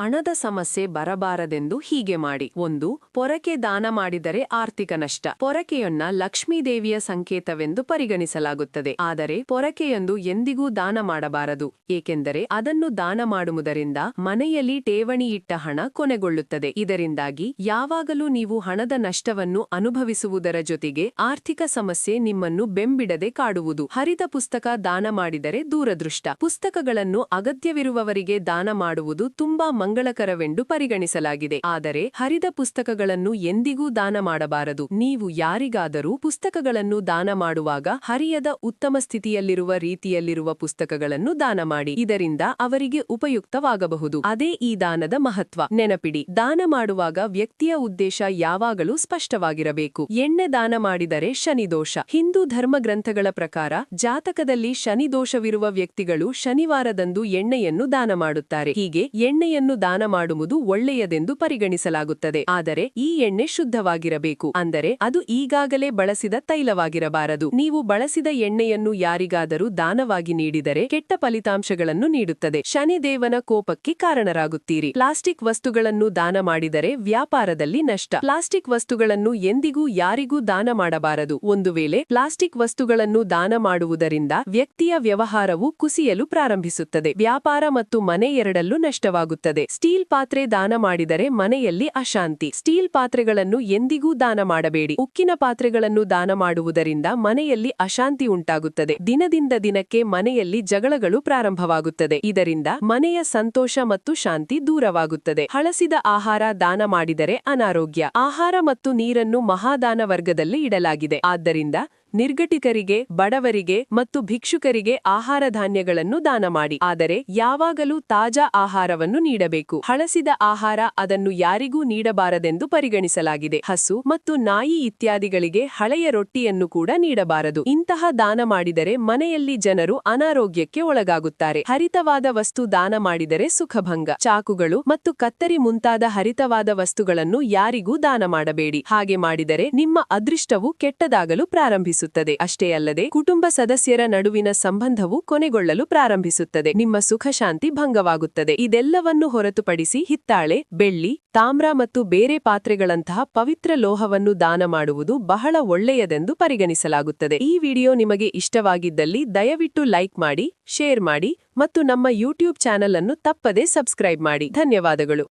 ಹಣದ ಸಮಸ್ಯೆ ಬರಬಾರದೆಂದು ಹೀಗೆ ಮಾಡಿ. ಒಂದು, ಪೊರಕೆ ದಾನ ಮಾಡಿದರೆ ಆರ್ಥಿಕ ನಷ್ಟ. ಪೊರಕೆಯೊನ್ನ ಲಕ್ಷ್ಮೀದೇವಿಯ ಸಂಕೇತವೆಂದು ಪರಿಗಣಿಸಲಾಗುತ್ತದೆ. ಆದರೆ ಪೊರಕೆಯೊಂದು ಎಂದಿಗೂ ದಾನ ಮಾಡಬಾರದು. ಏಕೆಂದರೆ ಅದನ್ನು ದಾನ ಮಾಡುವುದರಿಂದ ಮನೆಯಲ್ಲಿ ಠೇವಣಿ ಇಟ್ಟ ಹಣ ಕೊನೆಗೊಳ್ಳುತ್ತದೆ. ಇದರಿಂದಾಗಿ ಯಾವಾಗಲೂ ನೀವು ಹಣದ ನಷ್ಟವನ್ನು ಅನುಭವಿಸುವುದರ ಜೊತೆಗೆ ಆರ್ಥಿಕ ಸಮಸ್ಯೆ ನಿಮ್ಮನ್ನು ಬೆಂಬಿಡದೆ ಕಾಡುವುದು. ಹರಿತ ಪುಸ್ತಕ ದಾನ ಮಾಡಿದರೆ ದೂರದೃಷ್ಟ. ಪುಸ್ತಕಗಳನ್ನು ಅಗತ್ಯವಿರುವವರಿಗೆ ದಾನ ಮಾಡುವುದು ತುಂಬಾ ಮಂಗಳಕರವೆಂದು ಪರಿಗಣಿಸಲಾಗಿದೆ. ಆದರೆ ಹರಿದ ಪುಸ್ತಕಗಳನ್ನು ಎಂದಿಗೂ ದಾನ ಮಾಡಬಾರದು. ನೀವು ಯಾರಿಗಾದರೂ ಪುಸ್ತಕಗಳನ್ನು ದಾನ ಮಾಡುವಾಗ ಹರಿಯದ ಉತ್ತಮ ಸ್ಥಿತಿಯಲ್ಲಿರುವ ರೀತಿಯಲ್ಲಿರುವ ಪುಸ್ತಕಗಳನ್ನು ದಾನ ಮಾಡಿ. ಇದರಿಂದ ಅವರಿಗೆ ಉಪಯುಕ್ತವಾಗಬಹುದು. ಅದೇ ಈ ದಾನದ ಮಹತ್ವ. ನೆನಪಿಡಿ, ದಾನ ಮಾಡುವಾಗ ವ್ಯಕ್ತಿಯ ಉದ್ದೇಶ ಯಾವಾಗಲೂ ಸ್ಪಷ್ಟವಾಗಿರಬೇಕು. ಎಣ್ಣೆ ದಾನ ಮಾಡಿದರೆ ಶನಿದೋಷ ಹಿಂದೂ ಧರ್ಮ ಗ್ರಂಥಗಳ ಪ್ರಕಾರ ಜಾತಕದಲ್ಲಿ ಶನಿದೋಷವಿರುವ ವ್ಯಕ್ತಿಗಳು ಶನಿವಾರದಂದು ಎಣ್ಣೆಯನ್ನು ದಾನ ಮಾಡುತ್ತಾರೆ. ಹೀಗೆ ಎಣ್ಣೆಯನ್ನು ದಾನ ಮಾಡುವುದು ಒಳ್ಳೆಯದೆಂದು ಪರಿಗಣಿಸಲಾಗುತ್ತದೆ. ಆದರೆ ಈ ಎಣ್ಣೆ ಶುದ್ಧವಾಗಿರಬೇಕು. ಅಂದರೆ ಅದು ಈಗಾಗಲೇ ಬಳಸಿದ ತೈಲವಾಗಿರಬಾರದು. ನೀವು ಬಳಸಿದ ಎಣ್ಣೆಯನ್ನು ಯಾರಿಗಾದರೂ ದಾನವಾಗಿ ನೀಡಿದರೆ ಕೆಟ್ಟ ಫಲಿತಾಂಶಗಳನ್ನು ನೀಡುತ್ತದೆ. ಶನಿದೇವನ ಕೋಪಕ್ಕೆ ಕಾರಣರಾಗುತ್ತೀರಿ. ಪ್ಲಾಸ್ಟಿಕ್ ವಸ್ತುಗಳನ್ನು ದಾನ ಮಾಡಿದರೆ ವ್ಯಾಪಾರದಲ್ಲಿ ನಷ್ಟ. ಪ್ಲಾಸ್ಟಿಕ್ ವಸ್ತುಗಳನ್ನು ಎಂದಿಗೂ ಯಾರಿಗೂ ದಾನ ಮಾಡಬಾರದು. ಒಂದು ವೇಳೆ ಪ್ಲಾಸ್ಟಿಕ್ ವಸ್ತುಗಳನ್ನು ದಾನ ಮಾಡುವುದರಿಂದ ವ್ಯಕ್ತಿಯ ವ್ಯವಹಾರವು ಕುಸಿಯಲು ಪ್ರಾರಂಭಿಸುತ್ತದೆ. ವ್ಯಾಪಾರ ಮತ್ತು ಮನೆ ಎರಡಲ್ಲೂ ನಷ್ಟವಾಗುತ್ತದೆ. ಸ್ಟೀಲ್ ಪಾತ್ರೆ ದಾನ ಮಾಡಿದರೆ ಮನೆಯಲ್ಲಿ ಅಶಾಂತಿ. ಸ್ಟೀಲ್ ಪಾತ್ರೆಗಳನ್ನು ಎಂದಿಗೂ ದಾನ ಮಾಡಬೇಡಿ. ಉಕ್ಕಿನ ಪಾತ್ರೆಗಳನ್ನು ದಾನ ಮಾಡುವುದರಿಂದ ಮನೆಯಲ್ಲಿ ಅಶಾಂತಿ ಉಂಟಾಗುತ್ತದೆ. ದಿನದಿಂದ ದಿನಕ್ಕೆ ಮನೆಯಲ್ಲಿ ಜಗಳಗಳು ಪ್ರಾರಂಭವಾಗುತ್ತದೆ. ಇದರಿಂದ ಮನೆಯ ಸಂತೋಷ ಮತ್ತು ಶಾಂತಿ ದೂರವಾಗುತ್ತದೆ. ಹಳಸಿದ ಆಹಾರ ದಾನ ಮಾಡಿದರೆ ಅನಾರೋಗ್ಯ. ಆಹಾರ ಮತ್ತು ನೀರನ್ನು ಮಹಾದಾನ ವರ್ಗದಲ್ಲಿ ಇಡಲಾಗಿದೆ. ಆದ್ದರಿಂದ ನಿರ್ಗಟಿಕರಿಗೆ, ಬಡವರಿಗೆ ಮತ್ತು ಭಿಕ್ಷುಕರಿಗೆ ಆಹಾರ ಧಾನ್ಯಗಳನ್ನು ದಾನ ಮಾಡಿ ಆದರೆ ಯಾವಾಗಲೂ ತಾಜಾ ಆಹಾರವನ್ನು ನೀಡಬೇಕು. ಹಳಸಿದ ಆಹಾರ ಅದನ್ನು ಯಾರಿಗೂ ನೀಡಬಾರದೆಂದು ಪರಿಗಣಿಸಲಾಗಿದೆ. ಹಸು ಮತ್ತು ನಾಯಿ ಇತ್ಯಾದಿಗಳಿಗೆ ಹಳೆಯ ರೊಟ್ಟಿಯನ್ನು ಕೂಡ ನೀಡಬಾರದು. ಇಂತಹ ದಾನ ಮಾಡಿದರೆ ಮನೆಯಲ್ಲಿ ಜನರು ಅನಾರೋಗ್ಯಕ್ಕೆ ಒಳಗಾಗುತ್ತಾರೆ. ಹರಿತವಾದ ವಸ್ತು ದಾನ ಮಾಡಿದರೆ ಸುಖಭಂಗ. ಚಾಕುಗಳು ಮತ್ತು ಕತ್ತರಿ ಮುಂತಾದ ಹರಿತವಾದ ವಸ್ತುಗಳನ್ನು ಯಾರಿಗೂ ದಾನ ಮಾಡಬೇಡಿ. ಹಾಗೆ ಮಾಡಿದರೆ ನಿಮ್ಮ ಅದೃಷ್ಟವು ಕೆಟ್ಟದಾಗಲು ಪ್ರಾರಂಭಿಸುತ್ತದೆ. ಅಷ್ಟೇ ಅಲ್ಲದೆ, ಕುಟುಂಬ ಸದಸ್ಯರ ನಡುವಿನ ಸಂಬಂಧವು ಕೊನೆಗೊಳ್ಳಲು ಪ್ರಾರಂಭಿಸುತ್ತದೆ. ನಿಮ್ಮ ಸುಖಶಾಂತಿ ಭಂಗವಾಗುತ್ತದೆ. ಇದೆಲ್ಲವನ್ನು ಹೊರತುಪಡಿಸಿ ಹಿತ್ತಾಳೆ, ಬೆಳ್ಳಿ, ತಾಮ್ರ ಮತ್ತು ಬೇರೆ ಪಾತ್ರೆಗಳಂತಹ ಪವಿತ್ರ ಲೋಹವನ್ನು ದಾನ ಮಾಡುವುದು ಬಹಳ ಒಳ್ಳೆಯದೆಂದು ಪರಿಗಣಿಸಲಾಗುತ್ತದೆ. ಈ ವಿಡಿಯೋ ನಿಮಗೆ ಇಷ್ಟವಾಗಿದ್ದಲ್ಲಿ ದಯವಿಟ್ಟು ಲೈಕ್ ಮಾಡಿ, ಶೇರ್ ಮಾಡಿ ಮತ್ತು ನಮ್ಮ ಯೂಟ್ಯೂಬ್ ಚಾನಲ್ ಅನ್ನು ತಪ್ಪದೇ ಸಬ್ಸ್ಕ್ರೈಬ್ ಮಾಡಿ. ಧನ್ಯವಾದಗಳು.